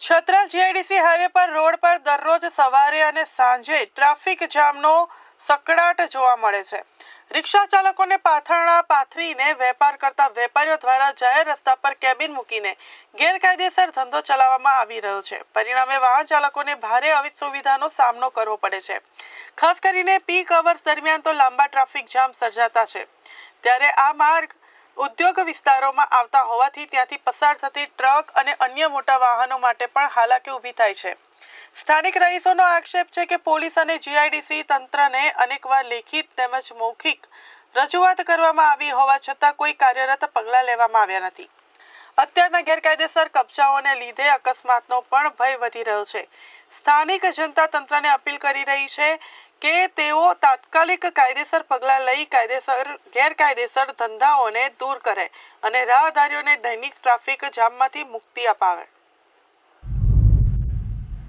Chatra GIDC highway પર road પર દરરોજ સવારે અને સાંજે ટ્રાફિક જામનો સકડાટ જોવા મળે છે. રિક્ષા ચાલકોને પાથરણા, પાથરીને વેપાર કરતા વેપારીઓ દ્વારા જાહેર રસ્તા પર કેબિન મૂકીને ગેરકાયદેસર ધંધો ચલાવવામાં આવી રહ્યો છે. પરિણામે વાહન ચાલકોને ભારે અસુવિધાનો સામનો કરવો પડે છે. ખાસ કરીને પીક અવર્સ દરમિયાન તો લાંબા ટ્રાફિક જામ સર્જાતા છે. ત્યારે આ માર્ગ ઉદ્યોગ વિસ્તારોમાં આવતા હોવાથી ત્યાંથી પસાર થતી ટ્રક અને અન્ય મોટા વાહનો માટે પણ હાલાકી ઊભી થાય છે. સ્થાનિક રહીશોનો આક્ષેપ છે કે પોલીસ અને જીઆઈડીસી તંત્રને અનેકવાર લેખિત તેમજ મૌખિક રજૂઆત કરવામાં આવી હોવા છતાં કોઈ કાર્યરત પગલાં લેવામાં આવ્યા નથી. અત્યારના ગેરકાયદેસર કબજાઓને લીધે અકસ્માતનો પણ ભય વધી રહ્યો છે. સ્થાનિક જનતા તંત્રને અપીલ કરી રહી છે કે તેઓ તાત્કાલિક કાયદેસર પગલાં લઈ કાયદેસર, ગેરકાયદેસર ધંધાઓને દૂર કરે અને રાહદારીઓને દૈનિક ટ્રાફિક જામમાંથી મુક્તિ અપાવે.